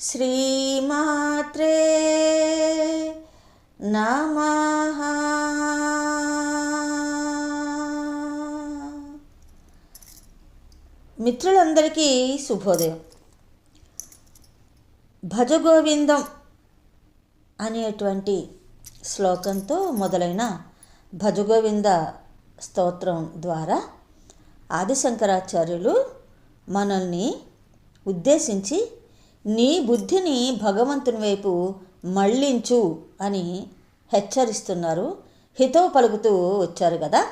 శ్రీమాత్రే నమ. మిత్రులందరికీ శుభోదయం. భజగోవిందం అనేటువంటి శ్లోకంతో మొదలైన భజగోవింద స్తోత్రం ద్వారా ఆదిశంకరాచార్యులు మనల్ని ఉద్దేశించి నీ బుద్ధిని భగవంతుని వైపు మళ్ళించు అని హెచ్చరిస్తున్నారు. హితవు పలుకుతూ వచ్చారు కదా.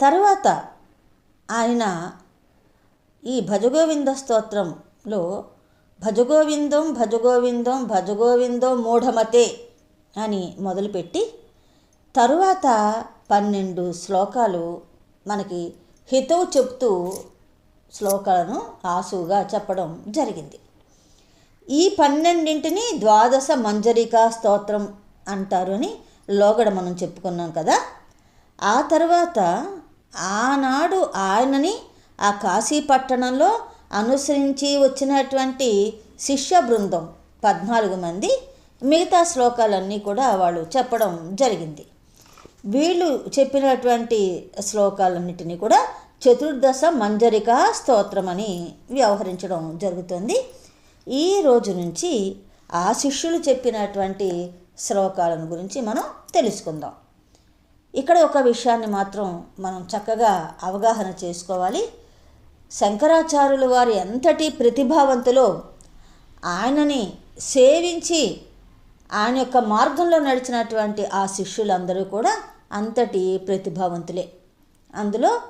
తరువాత ఆయన ఈ భజగోవింద స్తోత్రంలో భజగోవిందం భజగోవిందం భజగోవిందం మూఢమతే అని మొదలుపెట్టి తరువాత పన్నెండు శ్లోకాలు మనకి హితవు చెప్తూ శ్లోకాలను ఆసువుగా చెప్పడం జరిగింది. ఈ పన్నెండింటిని ద్వాదశ మంజరికా స్తోత్రం అంటారు అని లోగడ మనం చెప్పుకున్నాం కదా. ఆ తర్వాత ఆనాడు ఆయనని ఆ కాశీ పట్టణంలో అనుసరించి వచ్చినటువంటి శిష్య బృందం పద్నాలుగు మంది మిగతా శ్లోకాలన్నీ కూడా వాళ్ళు చెప్పడం జరిగింది. వీళ్ళు చెప్పినటువంటి శ్లోకాలన్నిటినీ కూడా చతుర్దశ మంజరికా స్తోత్రమని వ్యవహరించడం జరుగుతుంది. ఈ రోజు నుంచి ఆ శిష్యులు చెప్పినటువంటి శ్లోకాలను గురించి మనం తెలుసుకుందాం. ఇక్కడ ఒక విషయాన్ని మాత్రం మనం చక్కగా అవగాహన చేసుకోవాలి. శంకరాచార్యులు వారు ఎంతటి ప్రతిభావంతులో ఆయనని సేవించి ఆయన యొక్క మార్గంలో నడిచినటువంటి ఆ శిష్యులందరూ కూడా అంతటి ప్రతిభావంతులే. అందులో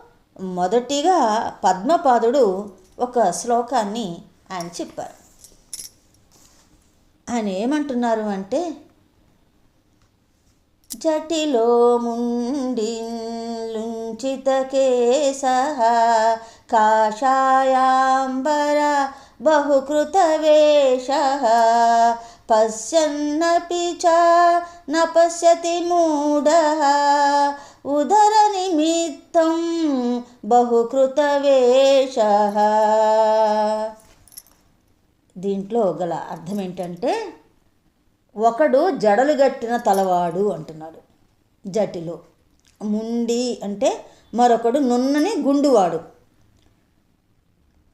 మొదటిగా పద్మపాదుడు ఒక శ్లోకాన్ని ఆయన చెప్పారు. ఆయన ఏమంటున్నారు అంటే జటిలో ముండిలుంచిత కాషాయాంబర బహుకృత వేష పశ్యన్నపి చ పశ్యతి మూఢ ఉదర నిమిత్తం బహుకృత వేష దీంట్లో గల అర్థం ఏంటంటే ఒకడు జడలు గట్టిన తలవాడు అంటున్నాడు జటిలో. ముండి అంటే మరొకడు నున్నని గుండువాడు.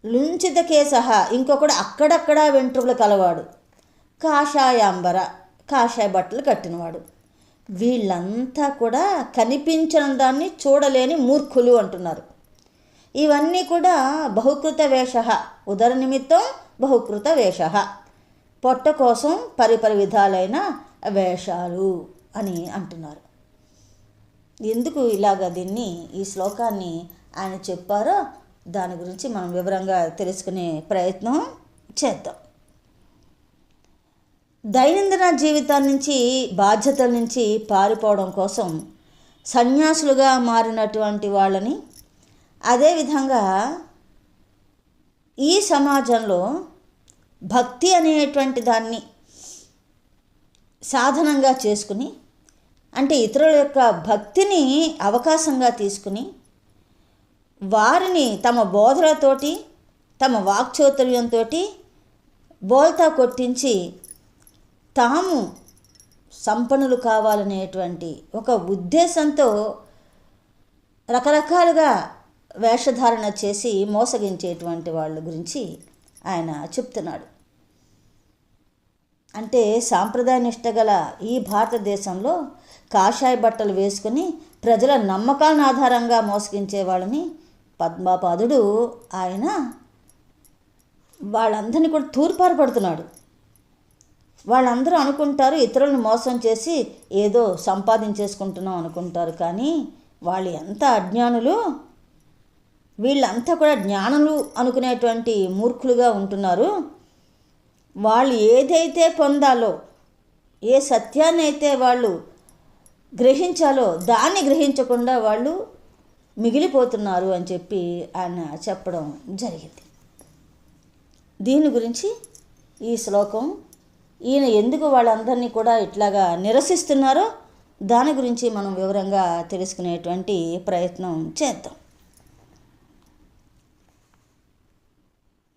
లుంచితకే సహా ఇంకొకడు అక్కడక్కడ వెంట్రుకలు కలవాడు. కాషాయాంబర కాషాయ బట్టలు కట్టినవాడు. వీళ్ళంతా కూడా కనిపించని దాన్ని చూడలేని మూర్ఖులు అంటున్నారు. ఇవన్నీ కూడా బహుకృత వేష ఉదర నిమిత్తం బహుకృత వేష పొట్ట కోసం పరిపరి విధాలైన వేషాలు అని అంటున్నారు. ఎందుకు ఇలాగ దీన్ని ఈ శ్లోకాన్ని ఆయన చెప్పారో దాని గురించి మనం వివరంగా తెలుసుకునే ప్రయత్నం చేద్దాం. దైనందిన జీవితం నుంచి బాధ్యతల నుంచి పారిపోవడం కోసం సన్యాసులుగా మారినటువంటి వాళ్ళని అదేవిధంగా ఈ సమాజంలో భక్తి అనేటువంటి దాన్ని సాధనంగా చేసుకుని అంటే ఇతరుల యొక్క భక్తిని అవకాశంగా తీసుకుని వారిని తమ బోధలతోటి తమ వాక్చౌతుర్యంతో బోల్తా కొట్టించి తాము సంపన్నులు కావాలనేటువంటి ఒక ఉద్దేశంతో రకరకాలుగా వేషధారణ చేసి మోసగించేటువంటి వాళ్ళ గురించి ఆయన చెప్తున్నాడు. అంటే సాంప్రదాయ నిష్ట గల ఈ భారతదేశంలో కాషాయ బట్టలు వేసుకుని ప్రజల నమ్మకాలను ఆధారంగా మోసగించే వాళ్ళని పద్మాపాదుడు ఆయన వాళ్ళందరినీ కూడా తూర్పారపడుతున్నాడు. వాళ్ళందరూ అనుకుంటారు ఇతరులను మోసం చేసి ఏదో సంపాదించేసుకుంటున్నాం అనుకుంటారు. కానీ వాళ్ళు ఎంత అజ్ఞానులు వీళ్ళంతా కూడా జ్ఞానులు అనుకునేటువంటి మూర్ఖులుగా ఉంటున్నారు. వాళ్ళు ఏదైతే పొందాలో ఏ సత్యాన్ని అయితే వాళ్ళు గ్రహించాలో దాన్ని గ్రహించకుండా వాళ్ళు మిగిలిపోతున్నారు అని చెప్పి ఆయన చెప్పడం జరిగింది. దీని గురించి ఈ శ్లోకం ఈయన ఎందుకు వాళ్ళందరినీ కూడా ఇట్లాగా నిరసిస్తున్నారో దాని గురించి మనం వివరంగా తెలుసుకునేటువంటి ప్రయత్నం చేద్దాం.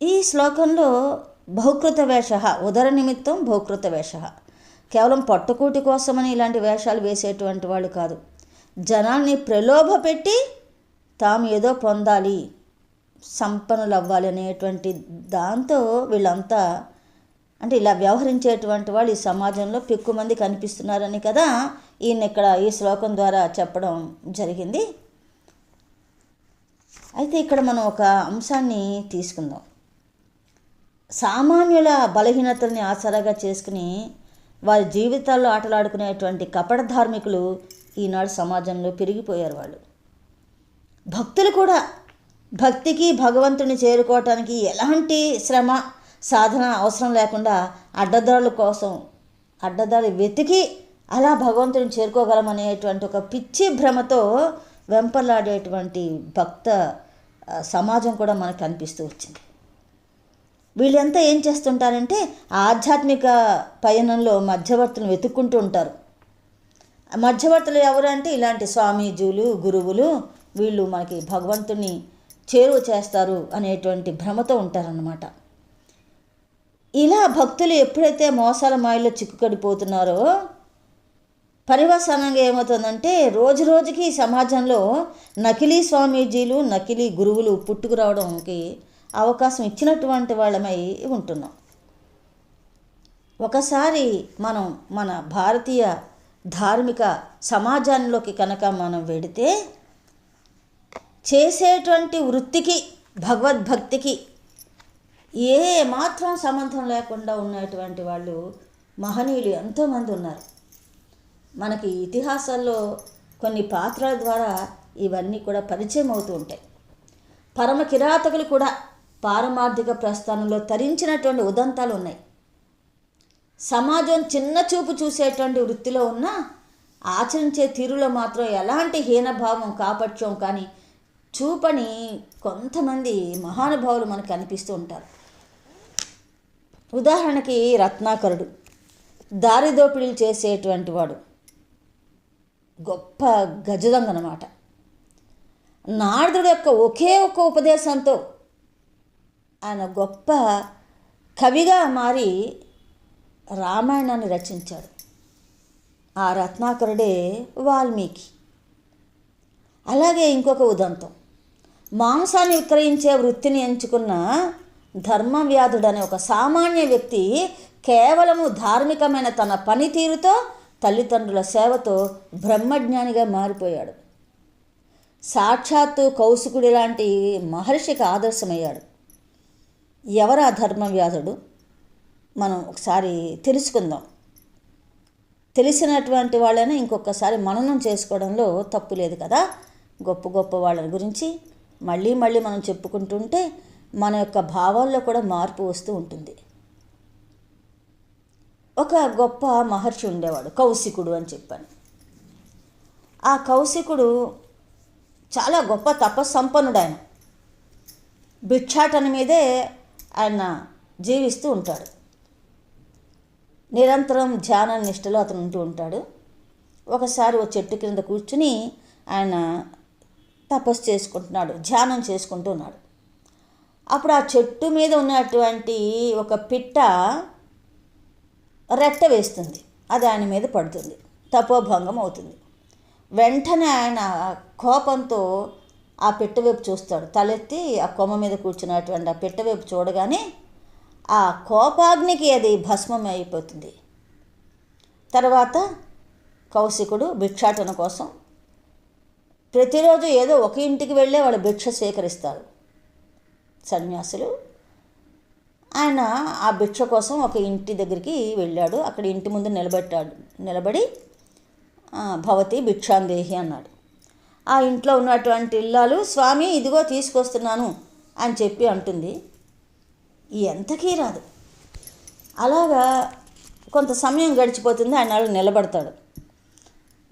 ఈ శ్లోకంలో బహుకృత వేష ఉదర నిమిత్తం బహుకృత వేష. కేవలం పట్టుకూటి కోసమని ఇలాంటి వేషాలు వేసేటువంటి వాళ్ళు కాదు. జనాల్ని ప్రలోభ పెట్టి తాము ఏదో పొందాలి సంపన్నులు అవ్వాలి అనేటువంటి దాంతో వీళ్ళంతా అంటే ఇలా వ్యవహరించేటువంటి వాళ్ళు ఈ సమాజంలో పెక్కు మంది కనిపిస్తున్నారని కదా ఈయన ఇక్కడ ఈ శ్లోకం ద్వారా చెప్పడం జరిగింది. అయితే ఇక్కడ మనం ఒక అంశాన్ని తీసుకుందాం. సామాన్యుల బలహీనతల్ని ఆసరాగా చేసుకుని వారి జీవితాల్లో ఆటలాడుకునేటువంటి కపట ధార్మికులు ఈనాడు సమాజంలో పెరిగిపోయారు వాళ్ళు. భక్తులు కూడా భక్తికి భగవంతుని చేరుకోవటానికి ఎలాంటి శ్రమ సాధన అవసరం లేకుండా అడ్డదారుల కోసం అడ్డదారి వెతికి అలా భగవంతుని చేరుకోగలమనేటువంటి ఒక పిచ్చి భ్రమతో వెంపలాడేటువంటి భక్త సమాజం కూడా మనకు కనిపిస్తూ వచ్చింది. వీళ్ళంతా ఏం చేస్తుంటారంటే ఆధ్యాత్మిక పయనంలో మధ్యవర్తులను వెతుక్కుంటూ ఉంటారు. మధ్యవర్తులు ఎవరంటే ఇలాంటి స్వామీజీలు గురువులు వీళ్ళు మనకి భగవంతుని చేరువ చేస్తారు అనేటువంటి భ్రమతో ఉంటారన్నమాట. ఇలా భక్తులు ఎప్పుడైతే మోసాల మాయలో చిక్కుకడిపోతున్నారో పరివసానంగా ఏమవుతుందంటే రోజు రోజుకి సమాజంలో నకిలీ స్వామీజీలు నకిలీ గురువులు పుట్టుకురావడానికి అవకాశం ఇచ్చినటువంటి వాళ్ళమై ఉంటున్నాం. ఒకసారి మనం మన భారతీయ ధార్మిక సమాజంలోకి కనుక మనం వెడితే చేసేటువంటి వృత్తికి భగవద్భక్తికి ఏ మాత్రం సంబంధం లేకుండా ఉన్నటువంటి వాళ్ళు మహనీయులు ఎంతోమంది ఉన్నారు. మనకి ఇతిహాసాల్లో కొన్ని పాత్రల ద్వారా ఇవన్నీ కూడా పరిచయం అవుతూ ఉంటాయి. పరమ కిరాతకులు కూడా పారమార్థిక ప్రస్థానంలో తరించినటువంటి ఉదంతాలు ఉన్నాయి. సమాజం చిన్న చూపు చూసేటువంటి వృత్తిలో ఉన్న ఆచరించే తీరులో మాత్రం ఎలాంటి హీనభావం కాపట్యం కానీ చూపని కొంతమంది మహానుభావులు మనకు కనిపిస్తూ ఉంటారు. ఉదాహరణకి రత్నాకరుడు. దారిదోపిడీలు చేసేటువంటి వాడు. గొప్ప గజదొంగ అన్నమాట నారదుడు యొక్క ఒకే ఒక్క ఉపదేశంతో ఆయన గొప్ప కవిగా మారి రామాయణాన్ని రచించాడు. ఆ రత్నాకరుడే వాల్మీకి. అలాగే ఇంకొక ఉదంతం. మాంసాన్ని విక్రయించే వృత్తిని ఎంచుకున్న ధర్మవ్యాధుడు అనే ఒక సామాన్య వ్యక్తి కేవలము ధార్మికమైన తన పనితీరుతో తల్లిదండ్రుల సేవతో బ్రహ్మజ్ఞానిగా మారిపోయాడు. సాక్షాత్తు కౌశికుడి లాంటి మహర్షికి ఆదర్శమయ్యాడు. ఎవరు ఆ ధర్మవ్యాధుడు? మనం ఒకసారి తెలుసుకుందాం. తెలిసినటువంటి వాళ్ళని ఇంకొకసారి మననం చేసుకోవడంలో తప్పు లేదు కదా. గొప్ప గొప్ప వాళ్ళ గురించి మళ్ళీ మళ్ళీ మనం చెప్పుకుంటుంటే మన యొక్క భావాల్లో కూడా మార్పు వస్తూ ఉంటుంది. ఒక గొప్ప మహర్షి ఉండేవాడు కౌశికుడు అని చెప్పాను. ఆ కౌశికుడు చాలా గొప్ప తపస్సంపన్నుడు ఆయన. భిక్షాటన మీదే ఆయన జీవిస్తూ ఉంటాడు. నిరంతరం ధ్యాన నిష్టలో అతను ఉంటూ ఉంటాడు. ఒకసారి ఓ చెట్టు కింద కూర్చుని ఆయన తపస్సు చేసుకుంటున్నాడు ధ్యానం చేసుకుంటున్నాడు అప్పుడు ఆ చెట్టు మీద ఉన్నటువంటి ఒక పిట్ట రెట్ట వేస్తుంది. అది ఆయన మీద పడుతుంది. తపోభంగం అవుతుంది. వెంటనే ఆయన కోపంతో ఆ పిట్ట వైపు చూస్తాడు. తలెత్తి ఆ కొమ్మ మీద కూర్చున్నటువంటి ఆ పిట్ట వైపు చూడగానే ఆ కోపాగ్నికి అది భస్మం అయిపోతుంది. తర్వాత కౌశికుడు భిక్షాటన కోసం ప్రతిరోజు ఏదో ఒక ఇంటికి వెళ్ళే వాళ్ళు భిక్ష స్వీకరిస్తారు. సన్యాసులు. ఆయన ఆ భిక్ష కోసం ఒక ఇంటి దగ్గరికి వెళ్ళాడు. అక్కడ ఇంటి ముందు నిలబెట్టాడు. నిలబడి భవతి భిక్షాందేహి అన్నాడు. ఆ ఇంట్లో ఉన్నటువంటి ఇల్లాలు స్వామి ఇదిగో తీసుకొస్తున్నాను అని చెప్పి అంటుంది. ఎంతకీ రాదు. అలాగా కొంత సమయం గడిచిపోతుంది. ఆయన నిలబడతాడు.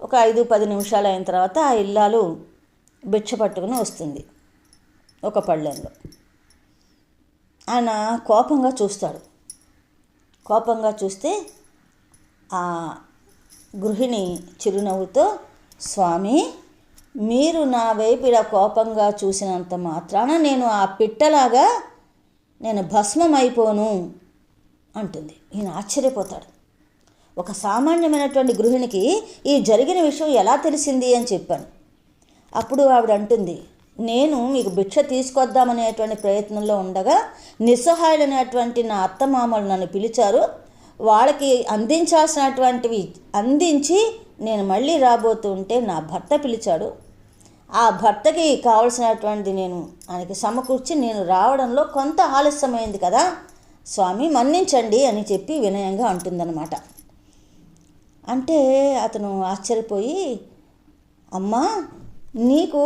ఒక ఐదు పది నిమిషాలు అయిన తర్వాత ఆ ఇల్లాలు భిక్ష పట్టుకుని వస్తుంది. ఒక పళ్ళెంలో. ఆయన కోపంగా చూస్తాడు. కోపంగా చూస్తే ఆ గృహిణి చిరునవ్వుతో స్వామి మీరు నా వైపు ఇలా కోపంగా చూసినంత మాత్రాన నేను ఆ పిట్టలాగా నేను భస్మం అయిపోను అంటుంది. ఈయన ఆశ్చర్యపోతాడు. ఒక సామాన్యమైనటువంటి గృహిణికి ఈ జరిగిన విషయం ఎలా తెలిసింది అని చెప్పాను. అప్పుడు ఆవిడ అంటుంది నేను మీకు భిక్ష తీసుకొద్దామనేటువంటి ప్రయత్నంలో ఉండగా నిస్సహాయులైనటువంటి నా అత్తమామలు నన్ను పిలిచారు. వాళ్ళకి అందించాల్సినటువంటివి అందించి నేను మళ్ళీ రాబోతుంటే నా భర్త పిలిచాడు. ఆ భర్తకి కావలసినటువంటి నేను ఆయనకి సమకూర్చి నేను రావడంలో కొంత ఆలస్యమైంది కదా స్వామి మన్నించండి అని చెప్పి వినయంగా అంటుందన్నమాట. అంటే అతను ఆశ్చర్యపోయి అమ్మా నీకు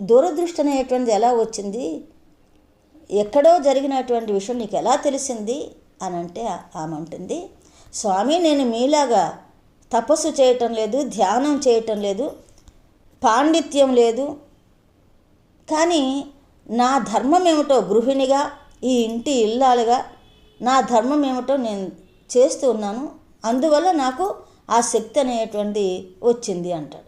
దూరదృష్టి అనేటువంటిది ఎలా వచ్చింది? ఎక్కడో జరిగినటువంటి విషయం నీకు ఎలా తెలిసింది? అని అంటే ఆమె అంటుంది స్వామి నేను మీలాగా తపస్సు చేయటం లేదు ధ్యానం చేయటం లేదు పాండిత్యం లేదు. కానీ నా ధర్మం ఏమిటో గృహిణిగా ఈ ఇంటి ఇల్లాలుగా నా ధర్మం ఏమిటో నేను చేస్తూ ఉన్నాను. అందువల్ల నాకు ఆ శక్తి అనేటువంటి వచ్చింది అంటాడు.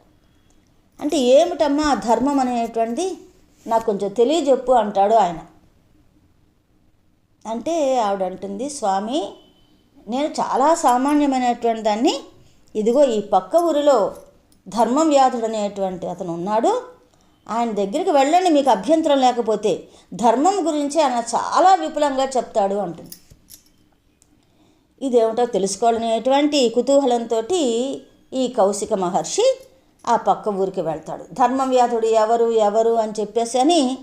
అంటే ఏమిటమ్మా ఆ ధర్మం అనేటువంటిది? నాకు కొంచెం తెలియజెప్పు అంటాడు ఆయన. అంటే ఆవిడ అంటుంది స్వామి నేను చాలా సామాన్యమైనటువంటి దాన్ని ఇదిగో ఈ పక్క ఊరిలో ధర్మం వ్యాధుడు అనేటువంటి అతను ఉన్నాడు. ఆయన దగ్గరికి వెళ్ళండి మీకు అభ్యంతరం లేకపోతే. ధర్మం గురించి ఆయన చాలా విపులంగా చెప్తాడు అంటుంది. ఇదేమిటో తెలుసుకోవాలనేటువంటి కుతూహలంతో ఈ కౌశిక మహర్షి ఆ పక్క ఊరికి వెళ్తాడు. ధర్మవ్యాధుడు ఎవరు ఎవరు అని చెప్పేసి అని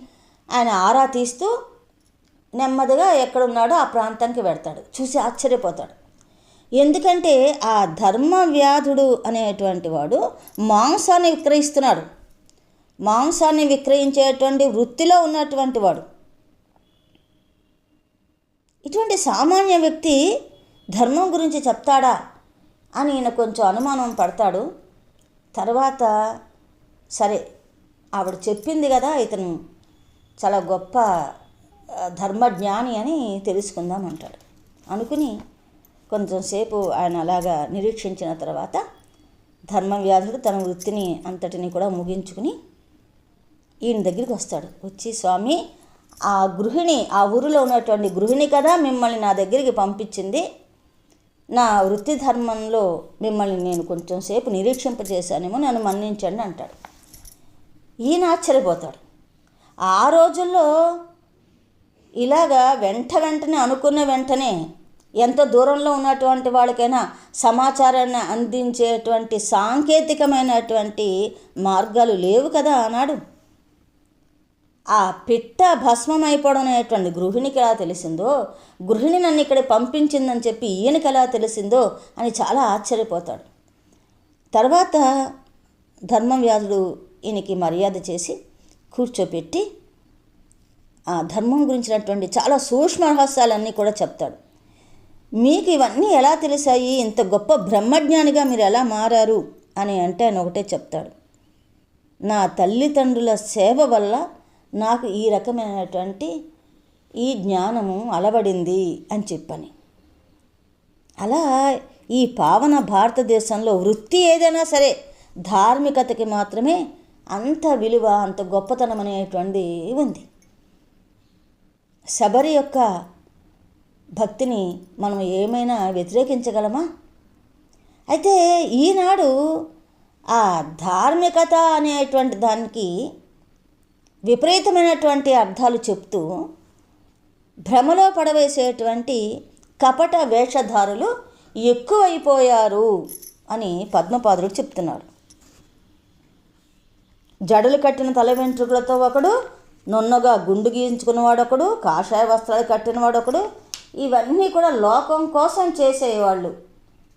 ఆయన ఆరా తీస్తూ నెమ్మదిగా ఎక్కడున్నాడో ఆ ప్రాంతానికి వెళ్తాడు. చూసి ఆశ్చర్యపోతాడు. ఎందుకంటే ఆ ధర్మవ్యాధుడు అనేటువంటి వాడు మాంసాన్ని విక్రయిస్తున్నాడు. మాంసాన్ని విక్రయించేటువంటి వృత్తిలో ఉన్నటువంటి వాడు. ఇటువంటి సామాన్య వ్యక్తి ధర్మం గురించి చెప్తాడా అని ఈయన కొంచెం అనుమానం పడతాడు. తర్వాత సరే ఆవిడ చెప్పింది కదా ఇతను చాలా గొప్ప ధర్మజ్ఞాని అని తెలుసుకుందాం అంటాడు అనుకుని కొంచెం సేపు ఆయన అలాగా నిరీక్షించిన తర్వాత ధర్మవ్యాధుడు తన వృత్తిని అంతటిని కూడా ముగించుకుని ఈయన దగ్గరికి వస్తాడు. వచ్చి స్వామి ఆ గృహిణి ఆ ఊరిలో ఉన్నటువంటి గృహిణి కదా మిమ్మల్ని నా దగ్గరికి పంపించింది. నా వృత్తి ధర్మంలో మిమ్మల్ని నేను కొంచెం సేపు నిరీక్షింపజేశానేమో నన్ను మన్నించండి అంటాడు. ఈయన ఆశ్చర్యపోతాడు. ఆ రోజుల్లో ఇలాగా వెంట వెంటనే అనుకున్న వెంటనే ఎంత దూరంలో ఉన్నటువంటి వాళ్ళకైనా సమాచారాన్ని అందించేటువంటి సాంకేతికమైనటువంటి మార్గాలు లేవు కదా ఆనాడు. ఆ పిట్ట భస్మం అయిపోవడం అనేటువంటి గృహిణికి ఎలా తెలిసిందో గృహిణి నన్ను ఇక్కడ పంపించిందని చెప్పి ఈయనకి ఎలా తెలిసిందో అని చాలా ఆశ్చర్యపోతాడు. తర్వాత ధర్మం వ్యాధుడు ఈయనకి మర్యాద చేసి కూర్చోపెట్టి ఆ ధర్మం గురించినటువంటి చాలా సూక్ష్మ రహస్యాలన్నీ కూడా చెప్తాడు. మీకు ఇవన్నీ ఎలా తెలిసాయి? ఇంత గొప్ప బ్రహ్మజ్ఞానిగా మీరు ఎలా మారారు? అని అంటే ఆయన ఒకటే చెప్తాడు. నా తల్లిదండ్రుల సేవ వల్ల నాకు ఈ రకమైనటువంటి ఈ జ్ఞానము అలవడింది అని చెప్పని. అలా ఈ పావన భారతదేశంలో వృత్తి ఏదైనా సరే ధార్మికతకి మాత్రమే అంత విలువ అంత గొప్పతనం అనేటువంటి ఉంది. శబరి యొక్క భక్తిని మనం ఏమైనా వ్యతిరేకించగలమా? అయితే ఈనాడు ఆ ధార్మికత అనేటువంటి దానికి విపరీతమైనటువంటి అర్థాలు చెప్తూ భ్రమలో పడవేసేటువంటి కపట వేషధారులు ఎక్కువైపోయారు అని పద్మపాదుడు చెప్తున్నాడు జడలు కట్టిన తల వెంట్రుకలతో ఒకడు నున్నగా గుండు గీయించుకున్నవాడొకడు కాషాయ వస్త్రాలు కట్టినవాడు ఒకడు ఇవన్నీ కూడా లోకం కోసం చేసేవాళ్ళు.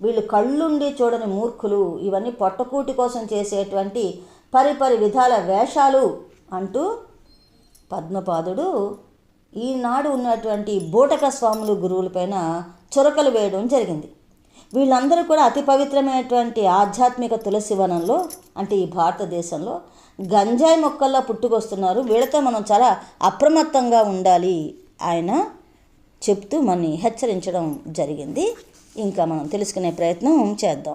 వీళ్ళు కళ్ళుండి చూడని మూర్ఖులు. ఇవన్నీ పొట్టకూటి కోసం చేసేటువంటి పరిపరి విధాల వేషాలు. అంటూ పద్మపాదుడు ఈనాడు ఉన్నటువంటి బూటక స్వాములు గురువులపైన చురకలు వేయడం జరిగింది. వీళ్ళందరూ కూడా అతి పవిత్రమైనటువంటి ఆధ్యాత్మిక తులసి వనంలో అంటే ఈ భారతదేశంలో గంజాయి మొక్కల్లో పుట్టుకొస్తున్నారు. వీళ్ళతో మనం చాలా అప్రమత్తంగా ఉండాలి ఆయన చెప్తూ మనని హెచ్చరించడం జరిగింది. ఇంకా మనం తెలుసుకునే ప్రయత్నం చేద్దాం.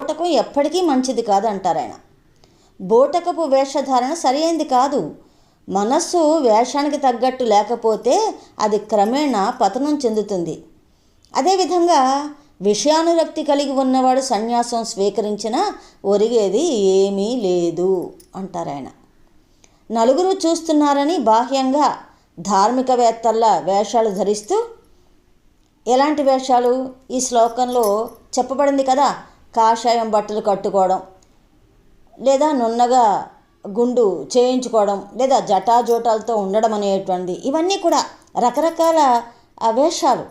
బూటకం ఎప్పటికీ మంచిది కాదంటారు ఆయన బూటకపు వేషధారణ సరైంది కాదు. మనస్సు వేషానికి తగ్గట్టు లేకపోతే అది క్రమేణా పతనం చెందుతుంది. అదేవిధంగా విషయానురక్తి కలిగి ఉన్నవాడు సన్యాసం స్వీకరించినా ఒరిగేది ఏమీ లేదు అంటారాయన. నలుగురు చూస్తున్నారని బాహ్యంగా ధార్మికవేత్తల్లా వేషాలు ధరిస్తూ ఎలాంటి వేషాలు? ఈ శ్లోకంలో చెప్పబడింది కదా కాషాయం బట్టలు కట్టుకోవడం. లేదా నున్నగా గుండు చేయించుకోవడం లేదా జటాజోటాలతో ఉండడం అనేటువంటిది. ఇవన్నీ కూడా రకరకాల వేషాలు.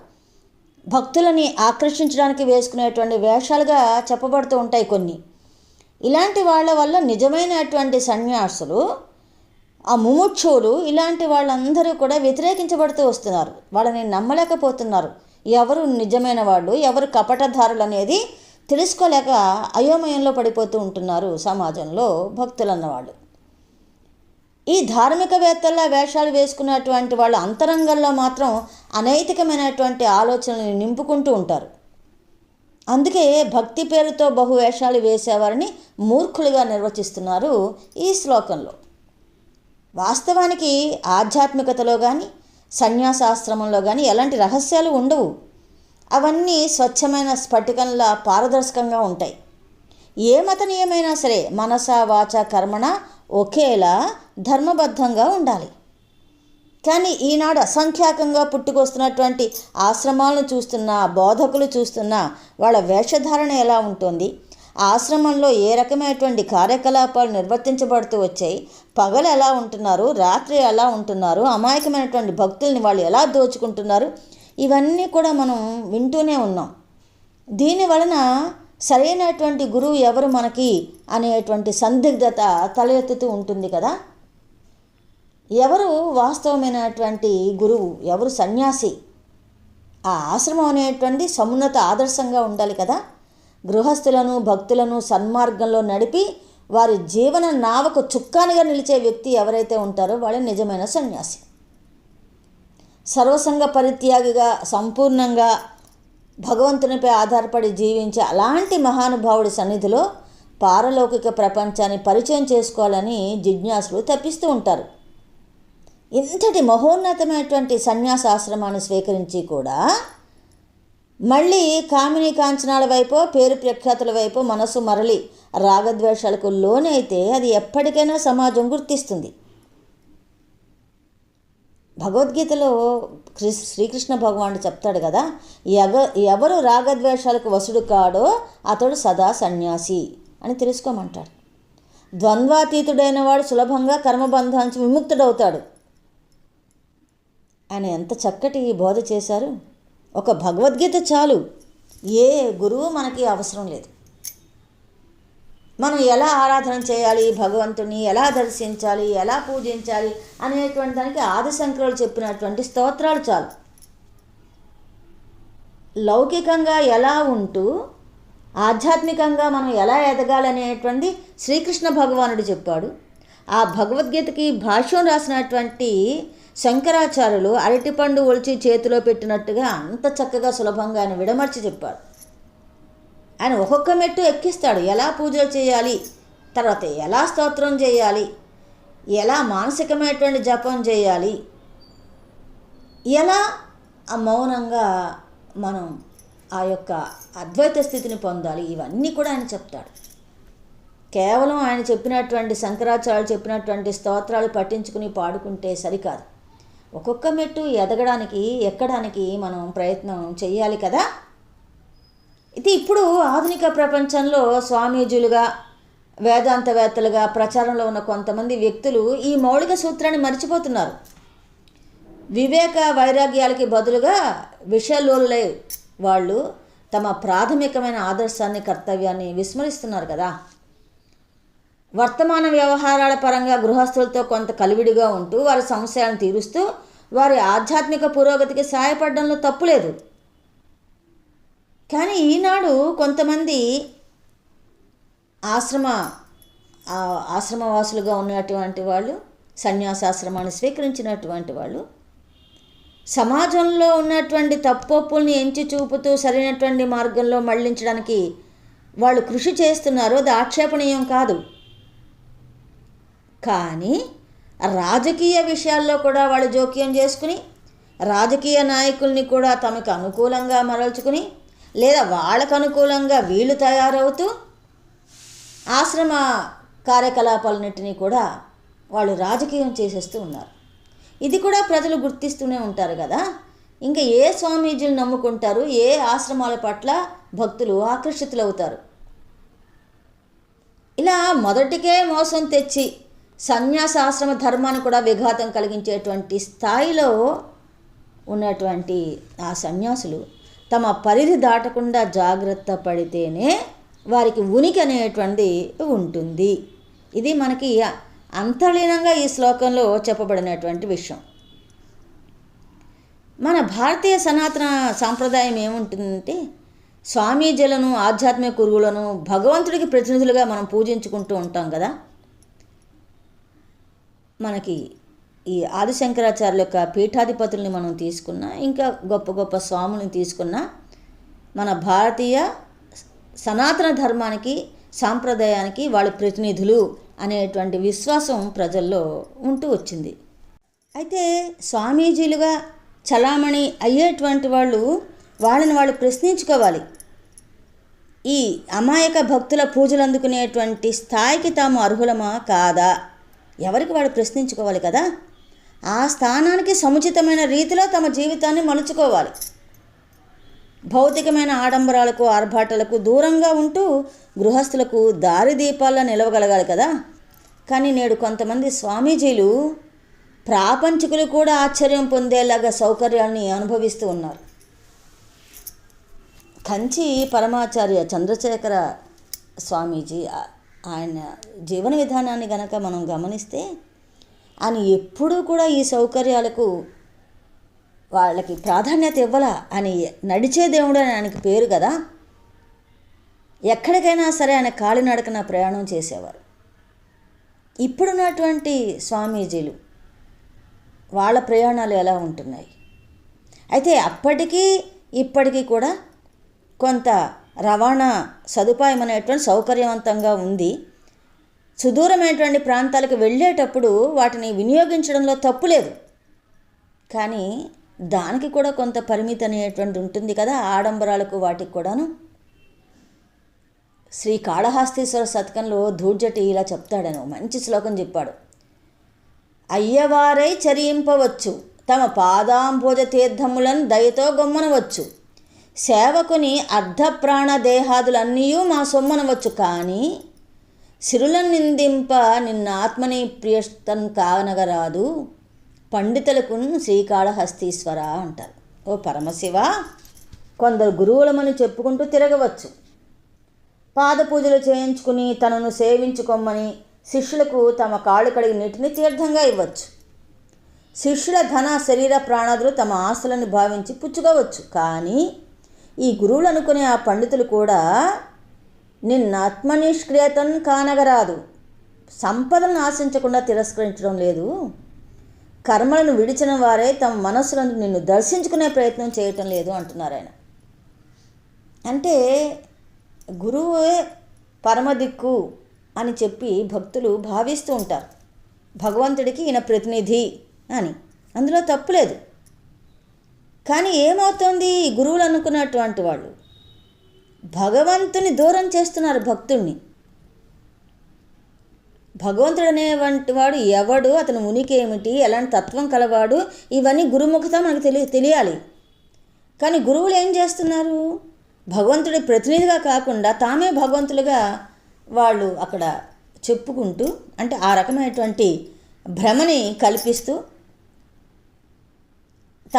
భక్తులని ఆకర్షించడానికి వేసుకునేటువంటి వేషాలుగా చెప్పబడుతూ ఉంటాయి కొన్ని. ఇలాంటి వాళ్ళ వల్ల నిజమైనటువంటి సన్యాసులు ఆ ముముక్షువులు ఇలాంటి వాళ్ళందరూ కూడా వ్యతిరేకించబడుతూ వస్తున్నారు. వాళ్ళని నమ్మలేకపోతున్నారు. ఎవరు నిజమైన వాళ్ళు? ఎవరు కపటధారులు అనేది తెలుసుకోలేక అయోమయంలో పడిపోతూ ఉంటున్నారు సమాజంలో భక్తులు అన్నవాళ్ళు ఈ ధార్మికవేత్తల వేషాలు వేసుకున్నటువంటి వాళ్ళ అంతరంగంలో మాత్రం అనైతికమైనటువంటి ఆలోచనలు నింపుకుంటూ ఉంటారు. అందుకే భక్తి పేరుతో బహు వేషాలు వేసేవారిని మూర్ఖులుగా నిర్వచిస్తున్నారు ఈ శ్లోకంలో. వాస్తవానికి ఆధ్యాత్మికతలో కానీ సన్యాసాశ్రమంలో కానీ ఎలాంటి రహస్యాలు ఉండవు. అవన్నీ స్వచ్ఛమైన స్ఫటికంలా పారదర్శకంగా ఉంటాయి. ఏ మతనీయమైనా సరే మనస వాచ కర్మణ ఒకేలా ధర్మబద్ధంగా ఉండాలి. కానీ ఈనాడు అసంఖ్యాకంగా పుట్టుకొస్తున్నటువంటి ఆశ్రమాలను చూస్తున్నా బోధకులు చూస్తున్నా వాళ్ళ వేషధారణ ఎలా ఉంటుంది? ఆశ్రమంలో ఏ రకమైనటువంటి కార్యకలాపాలు నిర్వర్తించబడుతూ వచ్చాయి? పగలు ఎలా ఉంటున్నారు? రాత్రి ఎలా ఉంటున్నారు? అమాయకమైనటువంటి భక్తుల్ని వాళ్ళు ఎలా దోచుకుంటున్నారు? ఇవన్నీ కూడా మనం వింటూనే ఉన్నాం. దీని వలన సరైనటువంటి గురువు ఎవరు మనకి అనేటువంటి సందిగ్ధత తలెత్తుతూ ఉంటుంది కదా. ఎవరు వాస్తవమైనటువంటి గురువు? ఎవరు సన్యాసి? ఆ ఆశ్రమం అనేటువంటి సమున్నత ఆదర్శంగా ఉండాలి కదా. గృహస్థులను భక్తులను సన్మార్గంలో నడిపి వారి జీవన నావకు చుక్కానిగా నిలిచే వ్యక్తి ఎవరైతే ఉంటారో వాళ్ళే నిజమైన సన్యాసి. సర్వసంగ పరిత్యాగిగా సంపూర్ణంగా భగవంతునిపై ఆధారపడి జీవించే అలాంటి మహానుభావుడి సన్నిధిలో పారలౌకిక ప్రపంచాన్ని పరిచయం చేసుకోవాలని జిజ్ఞాసులు తప్పిస్తూ ఉంటారు. ఇంతటి మహోన్నతమైనటువంటి సన్యాసాశ్రమాన్ని స్వీకరించి కూడా మళ్ళీ కామిని కాంచనాల వైపు పేరు ప్రఖ్యాతుల వైపు మనసు మరలి రాగద్వేషాలకు లోనైతే అది ఎప్పటికైనా సమాజం గుర్తిస్తుంది. భగవద్గీతలో శ్రీకృష్ణ భగవానుడు చెప్తాడు కదా ఎగ ఎవరు రాగద్వేషాలకు వసుడు కాడో అతడు సదా సన్యాసి అని తెలుసుకోమంటాడు. ద్వంద్వాతీతుడైన వాడు సులభంగా కర్మబంధానికి విముక్తుడవుతాడు. ఆయన ఎంత చక్కటి బోధ చేశారు. ఒక భగవద్గీత చాలు. ఏ గురువు మనకి అవసరం లేదు. మనం ఎలా ఆరాధన చేయాలి భగవంతుని ఎలా దర్శించాలి ఎలా పూజించాలి అనేటువంటి దానికి ఆదిశంకరులు చెప్పినటువంటి స్తోత్రాలు చాలు. లౌకికంగా ఎలా ఉంటూ ఆధ్యాత్మికంగా మనం ఎలా ఎదగాలనేటువంటి శ్రీకృష్ణ భగవానుడు చెప్పాడు. ఆ భగవద్గీతకి భాష్యం రాసినటువంటి శంకరాచార్యులు అరటిపండు ఒలిచి చేతిలో పెట్టినట్టుగా అంత చక్కగా సులభంగా ఆయన విడమర్చి చెప్పాడు. ఆయన ఒక్కొక్క మెట్టు ఎక్కిస్తాడు. ఎలా పూజలు చేయాలి? తర్వాత ఎలా స్తోత్రం చేయాలి? ఎలా మానసికమైనటువంటి జపం చేయాలి? ఎలా ఆ మౌనంగా మనం ఆ యొక్క అద్వైత స్థితిని పొందాలి? ఇవన్నీ కూడా ఆయన చెప్తాడు. కేవలం ఆయన చెప్పినటువంటి శంకరాచార్యులు చెప్పినటువంటి స్తోత్రాలు పట్టించుకుని పాడుకుంటే సరికాదు. ఒక్కొక్క మెట్టు ఎదగడానికి ఎక్కడానికి మనం ప్రయత్నం చేయాలి కదా? ఇది ఇప్పుడు ఆధునిక ప్రపంచంలో స్వామీజీలుగా వేదాంతవేత్తలుగా ప్రచారంలో ఉన్న కొంతమంది వ్యక్తులు ఈ మౌలిక సూత్రాన్ని మర్చిపోతున్నారు. వివేక వైరాగ్యాలకి బదులుగా విషయలోలులై వాళ్ళు తమ ప్రాథమికమైన ఆదర్శాన్ని కర్తవ్యాన్ని విస్మరిస్తున్నారు కదా. వర్తమాన వ్యవహారాల పరంగా గృహస్థులతో కొంత కలివిడిగా ఉంటూ వారి సమస్యలను తీరుస్తూ వారి ఆధ్యాత్మిక పురోగతికి సహాయపడడంలో తప్పులేదు కానీ ఈనాడు కొంతమంది ఆశ్రమ ఆశ్రమవాసులుగా ఉన్నటువంటి వాళ్ళు సన్యాసాశ్రమాన్ని స్వీకరించినటువంటి వాళ్ళు సమాజంలో ఉన్నటువంటి తప్పొప్పుల్ని ఎంచి చూపుతూ సరైనటువంటి మార్గంలో మళ్ళించడానికి వాళ్ళు కృషి చేస్తున్నారు అది ఆక్షేపణీయం కాదు. కానీ రాజకీయ విషయాల్లో కూడా వాళ్ళు జోక్యం చేసుకుని రాజకీయ నాయకుల్ని కూడా తమకు అనుకూలంగా మరల్చుకుని లేదా వాళ్ళకు అనుకూలంగా వీళ్ళు తయారవుతూ ఆశ్రమ కార్యకలాపాలన్నింటినీ కూడా వాళ్ళు రాజకీయం చేసేస్తూ ఉన్నారు. ఇది కూడా ప్రజలు గుర్తిస్తూనే ఉంటారు కదా. ఇంకా ఏ స్వామీజీలు నమ్ముకుంటారు ఏ ఆశ్రమాల పట్ల భక్తులు ఆకర్షితులవుతారు? ఇలా మొదటికే మోసం తెచ్చి సన్యాసాశ్రమ ధర్మాన్ని కూడా విఘాతం కలిగించేటువంటి స్థాయిలో ఉన్నటువంటి ఆ సన్యాసులు తమ పరిధి దాటకుండా జాగ్రత్త పడితేనే వారికి ఉనికి అనేటువంటిది ఉంటుంది. ఇది మనకి అంతర్లీనంగా ఈ శ్లోకంలో చెప్పబడినటువంటి విషయం. మన భారతీయ సనాతన సాంప్రదాయం ఏముంటుందంటే స్వామీజీలను ఆధ్యాత్మిక గురువులను భగవంతుడికి ప్రతినిధులుగా మనం పూజించుకుంటూ ఉంటాం కదా. మనకి ఈ ఆదిశంకరాచార్యుల యొక్క పీఠాధిపతుల్ని మనం తీసుకున్నా ఇంకా గొప్ప గొప్ప స్వాముల్ని తీసుకున్నా మన భారతీయ సనాతన ధర్మానికి సాంప్రదాయానికి వాళ్ళ ప్రతినిధులు అనేటువంటి విశ్వాసం ప్రజల్లో ఉంటూ వచ్చింది. అయితే స్వామీజీలుగా చలామణి అయ్యేటువంటి వాళ్ళు వాళ్ళని వాళ్ళు ప్రశ్నించుకోవాలి. ఈ అమాయక భక్తుల పూజలు అందుకునేటువంటి స్థాయికి తాము అర్హులమా కాదా? ఎవరికి వాడు ప్రశ్నించుకోవాలి కదా? ఆ స్థానానికి సముచితమైన రీతిలో తమ జీవితాన్ని మలుచుకోవాలి. భౌతికమైన ఆడంబరాలకు ఆర్భాటాలకు దూరంగా ఉంటూ గృహస్థులకు దారిదీపాల్లో నిలవగలగాలి కదా. కానీ నేడు కొంతమంది స్వామీజీలు ప్రాపంచికులు కూడా ఆశ్చర్యం పొందేలాగా సౌకర్యాన్ని అనుభవిస్తూ ఉన్నారు. కంచి పరమాచార్య చంద్రశేఖర స్వామీజీ ఆయన జీవన విధానాన్ని గనక మనం గమనిస్తే అని ఎప్పుడూ కూడా ఈ సౌకర్యాలకు వాళ్ళకి ప్రాధాన్యత ఇవ్వాలా అని నడిచే దేవుడు అని ఆయనకి పేరు కదా? ఎక్కడికైనా సరే ఆయన కాలినడకన ప్రయాణం చేసేవారు. ఇప్పుడున్నటువంటి స్వామీజీలు వాళ్ళ ప్రయాణాలు ఎలా ఉంటున్నాయి? అయితే అప్పటికీ ఇప్పటికీ కూడా కొంత రవాణా సదుపాయం అనేటువంటి సౌకర్యవంతంగా ఉంది. సుదూరమైనటువంటి ప్రాంతాలకు వెళ్ళేటప్పుడు వాటిని వినియోగించడంలో తప్పు లేదు. కానీ దానికి కూడా కొంత పరిమితి అనేటువంటి ఉంటుంది కదా ఆడంబరాలకు వాటికి కూడాను. శ్రీ కాళహస్తీశ్వర శతకంలో ధూర్జటి ఇలా చెప్తాడను మంచి శ్లోకం చెప్పాడు. అయ్యవారై చరింపవచ్చు తమ పాదాంభోజ తీర్థములను దయతో గొమ్మనవచ్చు. సేవకుని అర్ధప్రాణ దేహాదులన్నీ మా సొమ్మనవచ్చు కానీ సిరులను నిందింప నిన్న ఆత్మని ప్రియస్తం కానగరాదు పండితులకు శ్రీకాళహస్తీశ్వర అంటారు. ఓ పరమశివ కొందరు గురువులమని చెప్పుకుంటూ తిరగవచ్చు. పాద పూజలు చేయించుకుని తనను సేవించుకోమని శిష్యులకు తమ కాళ్ళు కడిగి నీటిని తీర్థంగా ఇవ్వచ్చు. శిష్యుల ధన శరీర ప్రాణాదులు తమ ఆస్తులను భావించి పుచ్చుకోవచ్చు. కానీ ఈ గురువులు అనుకునే ఆ పండితులు కూడా నిన్నాత్మనిష్క్రియతన్ కానగరాదు. సంపదను ఆశించకుండా తిరస్కరించడం లేదు. కర్మలను విడిచిన వారే తమ మనస్సులను నిన్ను దర్శించుకునే ప్రయత్నం చేయటం లేదు అంటున్నారు ఆయన. అంటే గురువే పరమదిక్కు అని చెప్పి భక్తులు భావిస్తూ ఉంటారు. భగవంతుడికి ఈయన ప్రతినిధి అని. అందులో తప్పు లేదు. కానీ ఏమవుతోంది? గురువులు అనుకున్నటువంటి వాళ్ళు భగవంతుని దూరం చేస్తున్నారు భక్తుణ్ణి. భగవంతుడు అనేవంటి వాడు ఎవడు అతని ఉనికి ఏమిటి ఎలాంటి తత్వం కలవాడు ఇవన్నీ గురుముఖత మనకు తెలియ తెలియాలి. కానీ గురువులు ఏం చేస్తున్నారు? భగవంతుడి ప్రతినిధిగా కాకుండా తామే భగవంతులుగా వాళ్ళు అక్కడ చెప్పుకుంటూ అంటే ఆ రకమైనటువంటి భ్రమని కల్పిస్తూ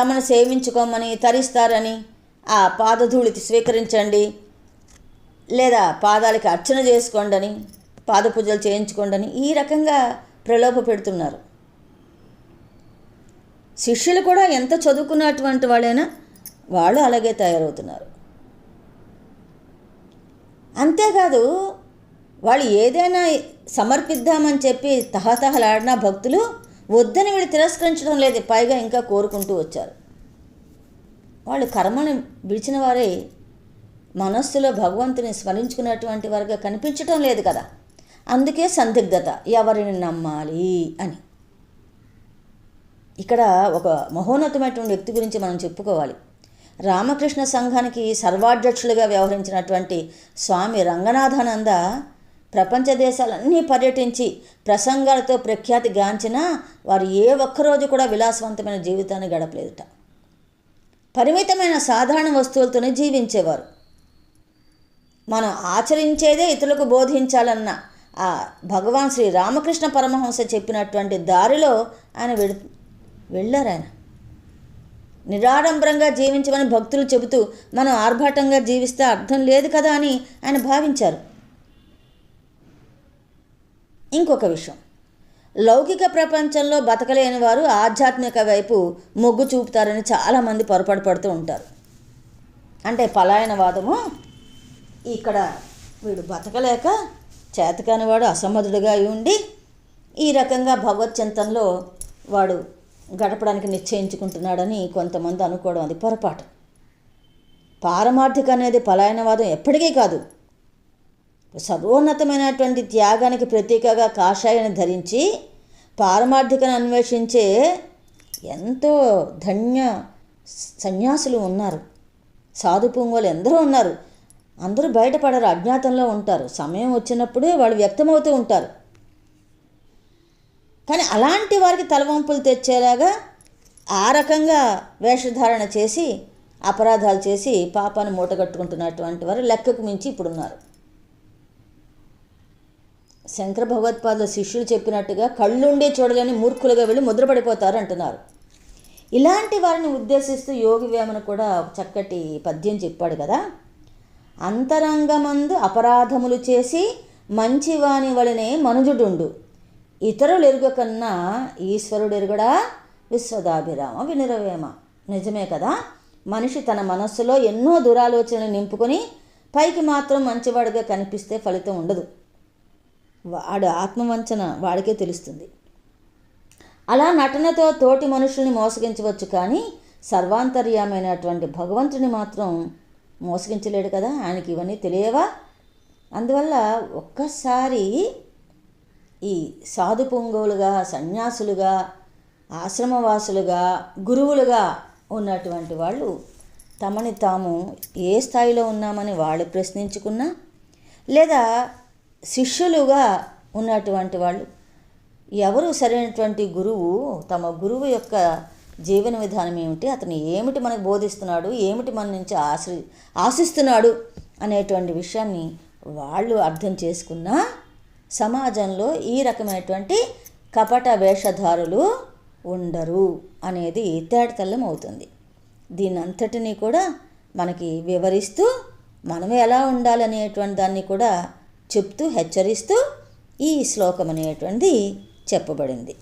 తమను సేవించుకోమని తరిస్తారని ఆ పాదధూళితి స్వీకరించండి లేదా పాదాలకి అర్చన చేసుకోండని పాదపూజలు చేయించుకోండని ఈ రకంగా ప్రలోభ పెడుతున్నారు. శిష్యులు కూడా ఎంత చదువుకున్నటువంటి వాళ్ళైనా వాళ్ళు అలాగే తయారవుతున్నారు. అంతేకాదు వాళ్ళు ఏదైనా సమర్పిద్దామని చెప్పి తహతహలాడిన భక్తులు వద్దని వీళ్ళు తిరస్కరించడం లేదు పైగా ఇంకా కోరుకుంటూ వచ్చారు. వాళ్ళు కర్మను విడిచిన వారే మనస్సులో భగవంతుని స్మరించుకున్నటువంటి వారుగా కనిపించటం లేదు కదా. అందుకే సందిగ్ధత ఎవరిని నమ్మాలి అని. ఇక్కడ ఒక మహోన్నతమైనటువంటి వ్యక్తి గురించి మనం చెప్పుకోవాలి. రామకృష్ణ సంఘానికి సర్వాధ్యక్షులుగా వ్యవహరించినటువంటి స్వామి రంగనాథానంద ప్రపంచ దేశాలన్నీ పర్యటించి ప్రసంగాలతో ప్రఖ్యాతి గాంచిన వారు ఏ ఒక్కరోజు కూడా విలాసవంతమైన జీవితాన్ని గడపలేదుట. పరిమితమైన సాధారణ వస్తువులతోనే జీవించేవారు. మనం ఆచరించేదే ఇతరులకు బోధించాలన్న ఆ భగవాన్ శ్రీ రామకృష్ణ పరమహంస చెప్పినటువంటి దారిలో ఆయన వెళ్ వెళ్ళారు ఆయన. నిరాడంబరంగా జీవించమని భక్తులు చెబుతూ మనం ఆర్భాటంగా జీవిస్తే అర్థం లేదు కదా అని ఆయన భావించారు. ఇంకొక విషయం. లౌకిక ప్రపంచంలో బతకలేని వారు ఆధ్యాత్మిక వైపు మొగ్గు చూపుతారని చాలామంది పొరపాటు పడుతూ ఉంటారు. అంటే పలాయనవాదము ఇక్కడ వీడు బతకలేక చేతకానివాడు అసమర్థుడిగా అయి ఉండి ఈ రకంగా భగవత్ చింతనలో వాడు గడపడానికి నిశ్చయించుకుంటున్నాడని కొంతమంది అనుకోవడం అది పొరపాటు. పారమార్థిక అనేది పలాయనవాదం ఎప్పటికీ కాదు. సర్వోన్నతమైనటువంటి త్యాగానికి ప్రతీకగా కాషాయాన్ని ధరించి పారమార్థికను అన్వేషించే ఎంతో ధన్య సన్యాసులు ఉన్నారు. సాధు పొంగోలు ఎందరో ఉన్నారు. అందరూ బయటపడరు అజ్ఞాతంలో ఉంటారు. సమయం వచ్చినప్పుడే వాళ్ళు వ్యక్తమవుతూ ఉంటారు. కానీ అలాంటి వారికి తలవంపులు తెచ్చేలాగా ఆ రకంగా వేషధారణ చేసి అపరాధాలు చేసి పాపాన్ని మూటగట్టుకుంటున్నటువంటి వారు లెక్కకు మించి ఇప్పుడున్నారు. శంకర భగవత్పాదుల శిష్యులు చెప్పినట్టుగా కళ్ళుండే చూడలేని మూర్ఖులుగా వెళ్ళి ముద్రపడిపోతారు అంటున్నారు. ఇలాంటి వారిని ఉద్దేశిస్తూ యోగి వేమన కూడా చక్కటి పద్యం చెప్పాడు కదా. అంతరంగమందు అపరాధములు చేసి మంచివాని వలనే మనుజుడుండు. ఇతరులెరుగకన్నా ఈశ్వరుడెరుగడా? విశ్వదాభిరామ వినురవేమ. నిజమే కదా? మనిషి తన మనస్సులో ఎన్నో దురాలోచనలు నింపుకొని పైకి మాత్రం మంచివాడిగా కనిపిస్తే ఫలితం ఉండదు. వాడు ఆత్మవంచన వాడికే తెలుస్తుంది. అలా నటనతో తోటి మనుషుల్ని మోసగించవచ్చు కానీ సర్వాంతర్యమైనటువంటి భగవంతుని మాత్రం మోసగించలేడు కదా ఆయనకి ఇవన్నీ తెలియవా? అందువల్ల ఒక్కసారి ఈ సాధు పొంగోలుగా సన్యాసులుగా ఆశ్రమవాసులుగా గురువులుగా ఉన్నటువంటి వాళ్ళు తమని తాము ఏ స్థాయిలో ఉన్నామని వాళ్ళు ప్రశ్నించుకున్నా లేదా శిష్యులుగా ఉన్నటువంటి వాళ్ళు ఎవరు సరైనటువంటి గురువు తమ గురువు యొక్క జీవన విధానం ఏమిటి? అతను ఏమిటి మనకు బోధిస్తున్నాడు? ఏమిటి మన నుంచి ఆశ్ర ఆశిస్తున్నాడు? అనేటువంటి విషయాన్ని వాళ్ళు అర్థం చేసుకున్న సమాజంలో ఈ రకమైనటువంటి కపట వేషధారులు ఉండరు అనేది తేటతెల్లం అవుతుంది. దీని అంతటినీ కూడా మనకి వివరిస్తూ మనం ఎలా ఉండాలనేటువంటి దాన్ని కూడా చెప్తూ హెచ్చరిస్తూ ఈ శ్లోకం అనేటువంటిది చెప్పబడింది.